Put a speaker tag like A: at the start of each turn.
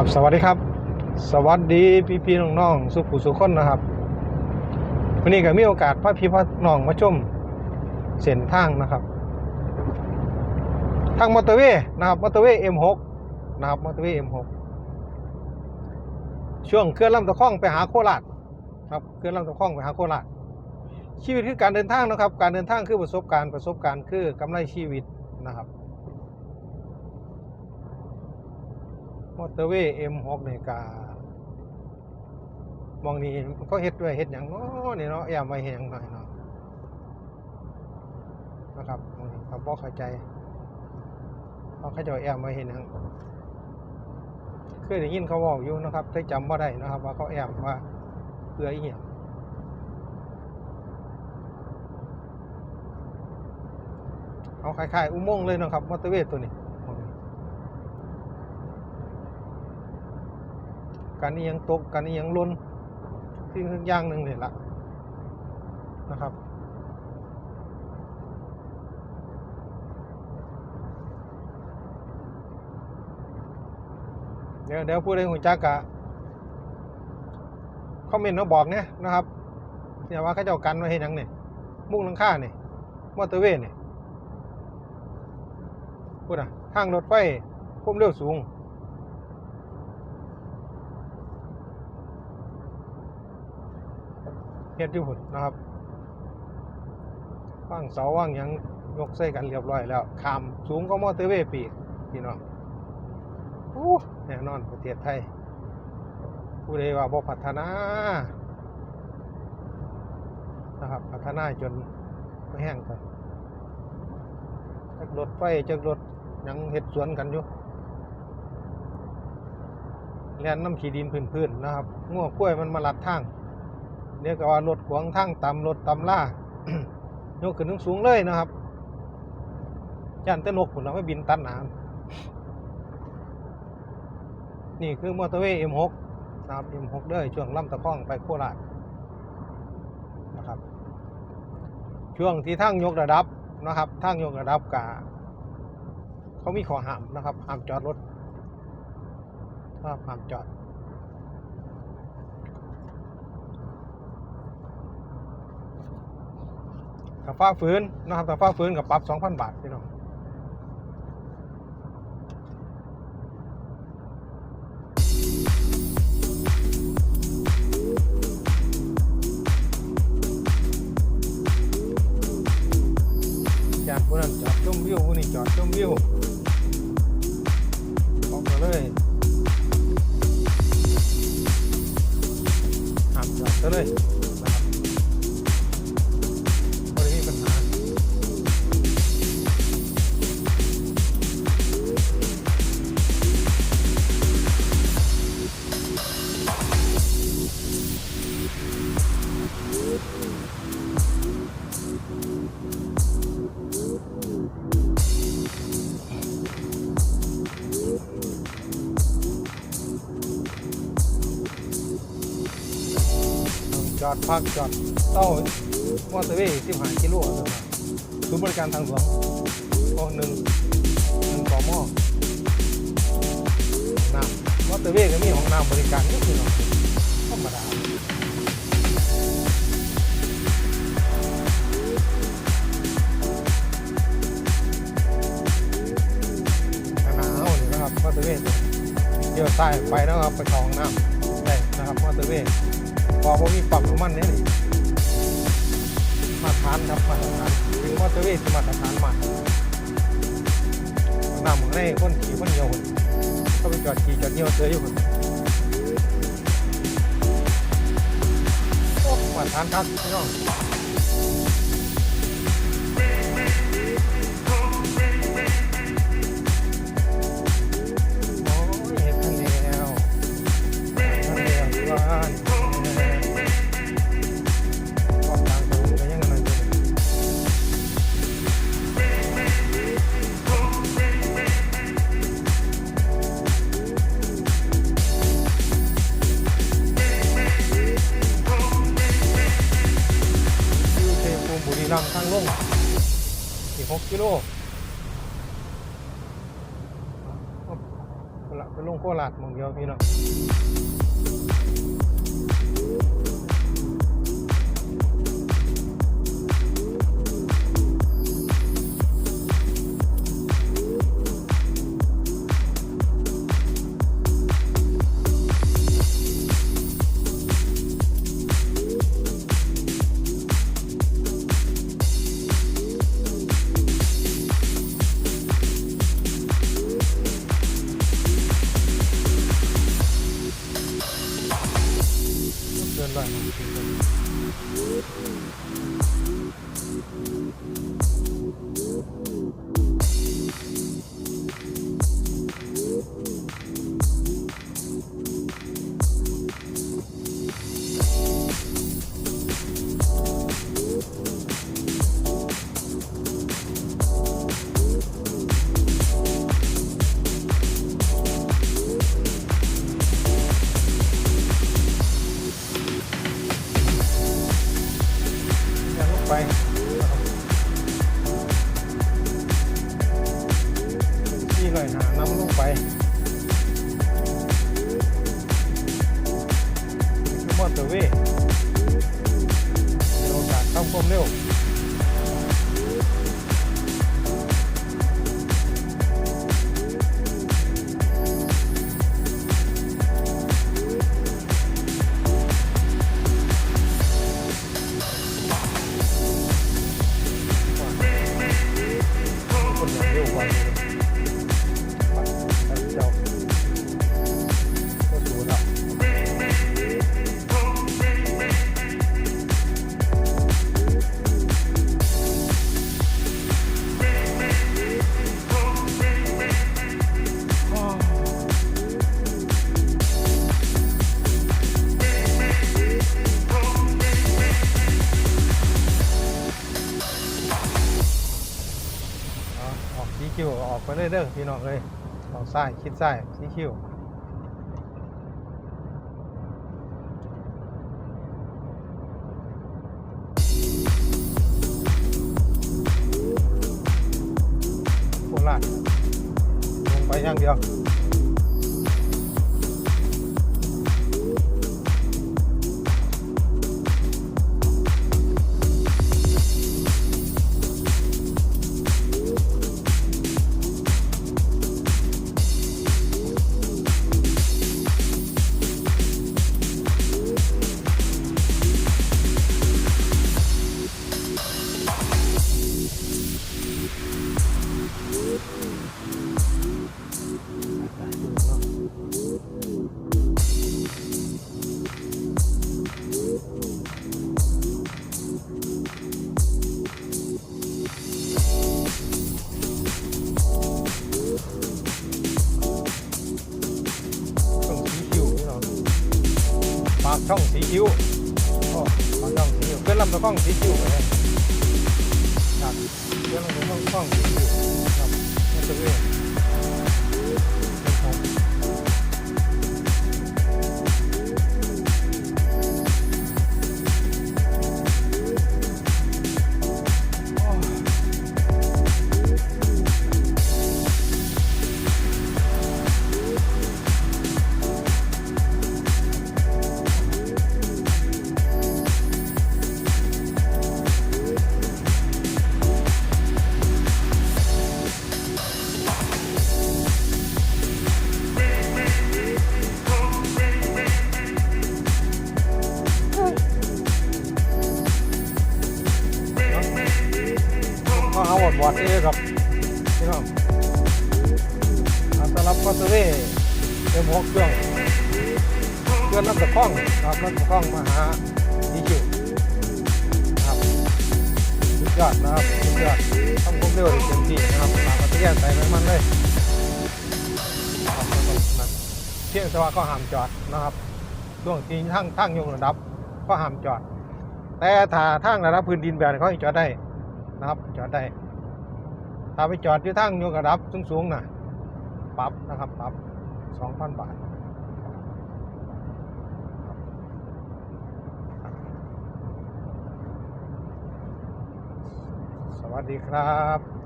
A: ครับสวัสดีครับ สวัสดีพี่พี่ๆน้องๆสุขุสุขคนนะครับวันนี้ก็มีโอกาสพาพี่พ่อน้องมาชมเส้นทางนะครับ ทางมอเตอร์เวย์นะครับมอเตอร์เวย์ M6 นะครับมอเตอร์เวย์ M6 ช่วงเคลื่อนลำตะข้องไปหาโคราชครับเคลื่อนลำตะข้องไปหาโคราชชีวิตคือการเดินทางนะครับ การเดินทางคือประสบการณ์ประสบการณ์คือกำไรชีวิตนะครับ มอเตอร์เวย์ M6 นี่กามองนี่เขาเฮ็ดด้วยเฮ็ดหยังเนาะนี่เนาะแอมไว้เฮ็ดหยังหน่อยเนาะนะครับมองนี่ครับบ่เข้าใจเขาเขาจะแอมไว้เฮ็ดหยังเคยได้ยินเขาบอกอยู่นะครับแต่จำบ่าได้นะครับ ว่าเขาแอมว่าเพื่ออีหยังเอาคล้ายๆอุโมงค์เลยนะครับมอเตอร์เวย์ตัวนี้ การนี้ยังตกการนี้ยังล้นสิ่งสักอย่างหนึ่งเนี่ยละนะครับเดี๋ยวเดี๋ยวพูดให้หุ่นจักกะคอมเมนต์มาบอกเนี่ยนะครับเนี่ยว่าเขาเจ้ากันไว้ให้ยังเนี่ยมุ่งหลังค่าเนี่ยมอเตอร์เวย์เนี่ยพูดอะทางรถไฟความเร็วสูง เฮ็ดอยู่พุ่นนะครับว่างเสาว่างยังยกใส่กันเรียบร้อยแล้วขามสูงก็มอเตอร์เวย์ปีกพี่น้องโอ้แน่นอนประเทศไทยผู้ใดว่าบ่พัฒนานะครับพัฒนาจนแห้งกันจักรถไฟจักรถยังเฮ็ดสวนกันอยู่แล่นน้ำขี้ดินพื้นๆนะครับงัวกล้วยมันมาลัดทาง เรียกว่ารถขวางทางต่ำรถต่ำล่ายกขึ้นถึงสูงเลยนะครับย่านแต่นกผุนเราไม่บินตัดหนามนี่คือมอเตอร์เวย์ M6 นะครับ M6 เด้อช่วงลำตะข้องไปโคราชนะครับ ช่วงที่ทางยกระดับนะครับทางยกระดับกะเขามีขอห้ามนะครับห้ามจอดรถครับห้ามจอด กับฟ้าฟื้นนะครับแต่ฟ้าฟื้นกับปรับ2,000บาทพี่น้องจากผู้นั้นจอดชมวิวคนนี้จอดชมวิว อดพักจอดเต้ามอเตอร์เวย์ที่หากิโลนะครับศูนย์บริการทางหลวงโอ้หนึ่งหนึ่งต่อหม้อน้ำมอเตอร์เวย์ก็มีห้องน้ำบริการก็คือเนาะธรรมดาหนาวนี่นะครับมอเตอร์เวย์เดี๋ยวใต้ไปนะครับไปเข้าห้องน้ำได้นะครับมอเตอร์เวย์ พอผมมีปรับของมันเนี่ยนี่มาตรฐานครับมาตรฐานถึงมอเตอร์เวย์มาตรฐานมากนำของในคนขี่คนเดียวคนก็ไปจอดขี่จอดเดียวเจออยู่คนมาตรฐานครับพี่น้อง ลเอาละไปลลงโคราชมองเดียวพี่น้องาน้ำลงไปมอเตอร์เวย์มีโอกาสเข้าความเร็ว สีคิวออกไปเรื่อยๆพี่น้องเลยออกซ้ายคิดซ้ายสีคิวโคราชลงไปอย่างเดียว คิวมันต้องสีคิวเพื่อนลำตะข้องสีคิวไปเลยครับเพื่อนลำตะข้องข้องสีคิว อหาวัดเอครับพี่น้องอาสำหรับคอสเว่เอ็มหกเครื่องเครื่องลำตะข้องครับลำตะข้องมาหาดีคิวครับสุดยอดนะครับสุดยอดทำความเร็วได้เต็มที่นะครับตามมาตรฐานใส่น้ำมันเลยครับไม่ต้องนั่นเพียงแต่ว่าก็ห้ามจอดนะครับช่วงที่ทั้งทั้งยกระดับก็ห้ามจอด แต่ถ้าทางระดับพื้นดินแบบนี้เขาจอดได้นะครับจอดได้ ถ้าไปจอดที่ทางยกระดับสูงๆน่ะปรับนะครับปรับสองพันบาทสวัสดีครับ